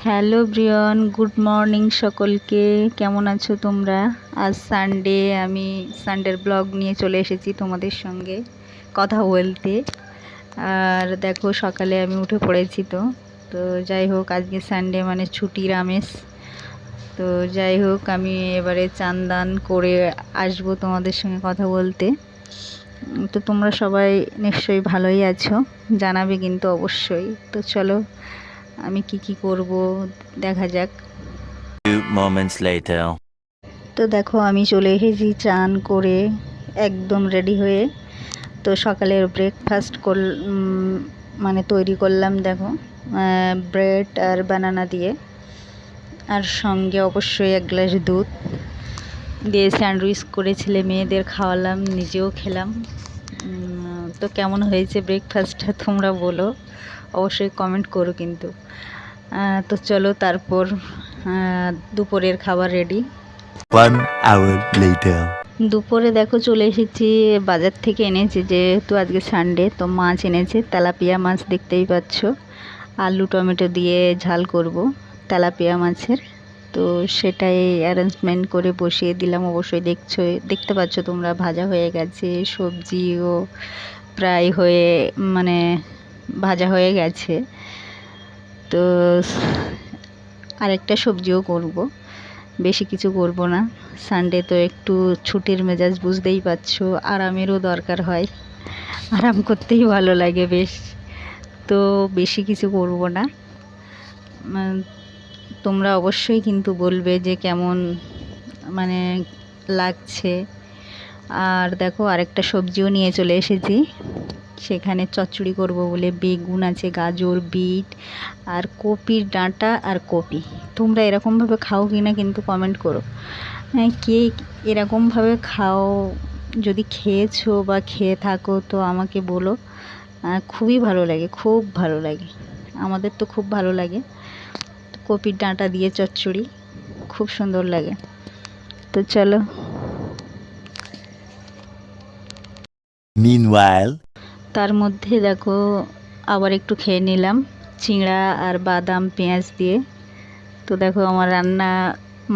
Hello Brian, good morning সকলকে। কেমন আছো তোমরা? আজ সানডে আমি সানডের ব্লগ নিয়ে চলে এসেছি তোমাদের সঙ্গে কথা বলতে। আর দেখো, সকালে আমি উঠে পড়েছি তো। তো যাই হোক, আজকে সানডে মানে ছুটির আমেজ তো যাই হোক, আমি এবারে চান দান করে আসব তোমাদের সঙ্গে কথা বলতে। তো তোমরা সবাই নিশ্চয়ই ভালোই আছো, জানাবে কিন্তু অবশ্যই। তো চলো আমি কি কি করব দেখা যাক. তো দেখো আমি চলে এসেছি চান করে একদম রেডি হয়ে। তো সকালের ব্রেকফাস্ট কর মানে তৈরি করলাম দেখো ব্রেড আর বানানা দিয়ে। আর সঙ্গে অবশ্যই এক গ্লাস দুধ। দিয়ে স্যান্ডউইচ করে ছেলে মেয়েদের খাওয়ালাম নিজেও খেলাম। তো কেমন হয়েছে ব্রেকফাস্টটা তোমরা বলো। অবশ্যই কমেন্ট করো কিন্তু। তো চলো তারপর দুপুরের খাবার রেডি One hour later. দুপুরে দেখো চলে এসেছি বাজার থেকে এনেছি যেহেতু আজকে সানডে তো মাছ এনেছে তেলাপিয়া মাছ দেখতেই পাচ্ছ। আলু টমেটো দিয়ে ঝাল করব তেলাপিয়া মাছের। তো সেটাই অ্যারেঞ্জমেন্ট করে বসিয়ে দিলাম। অবশ্যই দেখছ, দেখতে পাচ্ছ তোমরা ভাজা হয়ে গেছে, সবজিও প্রায় হয়ে মানে ভাজা হয়ে গেছে। তো আরেকটা সবজিও করব, বেশি কিছু করব না। সানডে তো একটু ছুটির মেজাজ বুঝতেই পারছ, আরামেরও দরকার হয়। আরাম করতেই ভালো লাগে বেশ। তো বেশি কিছু করব না। তোমরা অবশ্যই কিন্তু বলবে যে কেমন মানে লাগছে। আর দেখো আরেকটা সবজিও নিয়ে চলে এসেছি। সেখানে চচ্চড়ি করব বলে বেগুন আছে, গাজর, বিট আর কপির ডাঁটা আর কপি। তোমরা এরকমভাবে খাও কি না কিন্তু কমেন্ট করো। হ্যাঁ কে এরকমভাবে খাও, যদি খেয়েছো বা খেয়ে থাকো তো আমাকে বলো। খুবই ভালো লাগে, খুব ভালো লাগে। আমাদের তো খুব ভালো লাগে। কপির ডাঁটা দিয়ে চচ্চড়ি খুব সুন্দর লাগে। তো চলো। তার মধ্যে দেখো আবার একটু খেয়ে নিলাম চিংড়া আর বাদাম পেঁয়াজ দিয়ে। তো দেখো আমার রান্না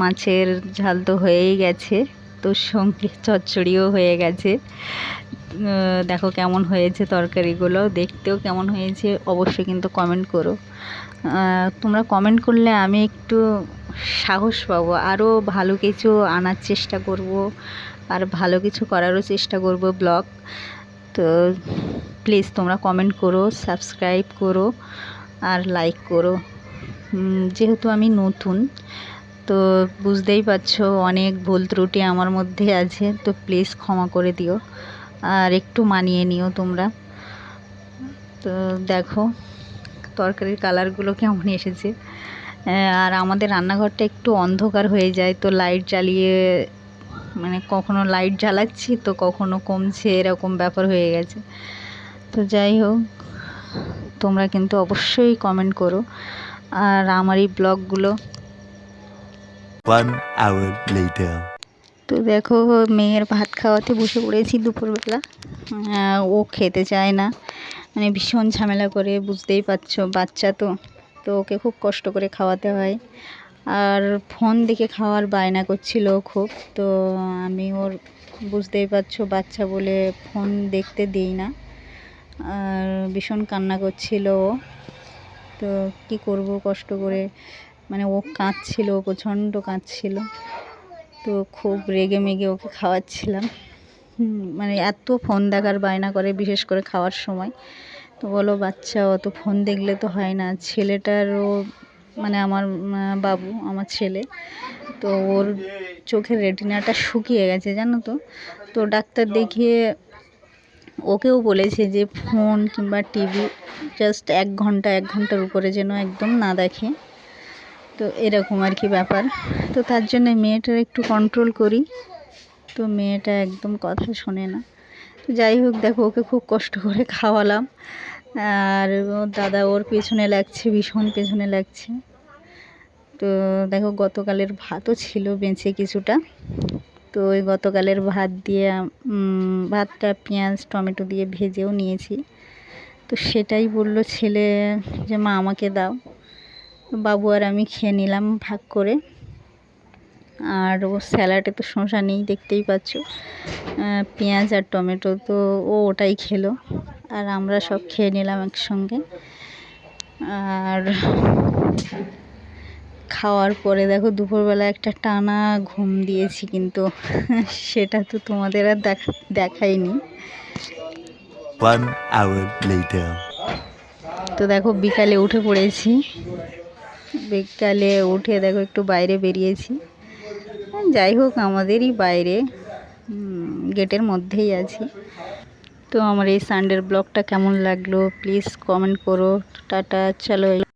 মাছের ঝাল তো হয়েই গেছে তো সঙ্গে চচ্চড়িও হয়ে গেছে। দেখো কেমন হয়েছে তরকারিগুলো, দেখতেও কেমন হয়েছে, অবশ্যই কিন্তু কমেন্ট করো। তোমরা কমেন্ট করলে আমি একটু সাহস পাবো আরও ভালো কিছু আনার চেষ্টা করব, আর ভালো কিছু করারও চেষ্টা করব ব্লগ তো প্লিজ তোমরা কমেন্ট করো সাবস্ক্রাইব করো, আর লাইক করো। যেহেতু আমি নতুন, তো বুঝতেই পারছ অনেক ভুল ত্রুটি আমার মধ্যে আছে, তো প্লিজ ক্ষমা করে দিও। আর একটু মানিয়ে নিও তোমরা। তো দেখো, তরকারির কালারগুলো কেমন এসেছে। আর আমাদের রান্নাঘরটা একটু অন্ধকার হয়ে যায়, তো লাইট জ্বালিয়ে মানে কখনো লাইট জ্বালাচ্ছি, তো কখনো কমছে, এরকম ব্যাপার হয়ে গেছে। তো যাই হোক, তোমরা কিন্তু অবশ্যই কমেন্ট করো। আর আমার এই ব্লগগুলো one hour later. তো দেখো, মেয়ের ভাত খাওয়াতে বসে পড়েছি দুপুরবেলা। ও খেতে চায় না। মানে ভীষণ ঝামেলা করে, বুঝতেই পারছ, বাচ্চা তো। তো ওকে খুব কষ্ট করে খাওয়াতে হয়। আর ফোন দেখে খাওয়ার বায়না করছিল খুব। তো আমি ওর, বুঝতেই পারছ, বাচ্চা বলে ফোন দেখতে দিই না। আর ভীষণ কান্না করছিল ও। তো কি করব কষ্ট করে। মানে ও কাঁদছিল, প্রচণ্ড কাঁদছিল। তো খুব রেগে মেগে ওকে খাওয়াচ্ছিলাম। মানে এত ফোন দেখার বায়না করে বিশেষ করে খাওয়ার সময়। তো বলো, বাচ্চা অত ফোন দেখলে তো হয় না। ছেলেটারও মানে আমার বাবু, আমার ছেলে, তো ওর চোখের রেটিনাটা শুকিয়ে গেছে, জানো তো? তো ডাক্তার দেখিয়ে ওকেও বলেছে যে ফোন কিংবা টিভি জাস্ট এক ঘণ্টা, এক ঘণ্টার উপরে যেন একদম না দেখে। তো এরকম আর কি ব্যাপার। তো তার জন্য মেয়েটার একটু কন্ট্রোল করি। তো মেয়েটা একদম কথা শোনে না। তো যাই হোক, দেখো, ওকে খুব কষ্ট করে খাওয়ালাম। আর ওর দাদা ওর পেছনে লাগছে, ভীষণ পেছনে লাগছে। তো দেখো, গতকালের ভাতও ছিল বেঁচে কিছুটা। তো ওই গতকালের ভাত দিয়ে ভাতটা পেঁয়াজ, টমেটো দিয়ে ভেজেও নিয়েছি। তো সেটাই বলল ছেলে যে, মা, আমাকে দাও। বাবু আর আমি খেয়ে নিলাম ভাগ করে। আর ও স্যালাডে তো শসা নেই দেখতেই পাচ্ছ। পেঁয়াজ আর টমেটো তো ও ওটাই খেলো। আর আমরা সব খেয়ে নিলাম একসঙ্গে। আর খাওয়ার পরে দেখো দুপুরবেলা একটা টানা ঘুম দিয়েছি কিন্তু সেটা তো তোমাদের আর দেখা দেখাইনি. তো দেখো বিকালে উঠে পড়েছি। বিকালে উঠে দেখো একটু বাইরে বেরিয়েছি। যাই হোক, আমাদেরই বাইরে গেটের মধ্যেই আছি। তো আমার এই সানডের ব্লগটা কেমন লাগল? প্লিজ কমেন্ট করো। টাটা, চলো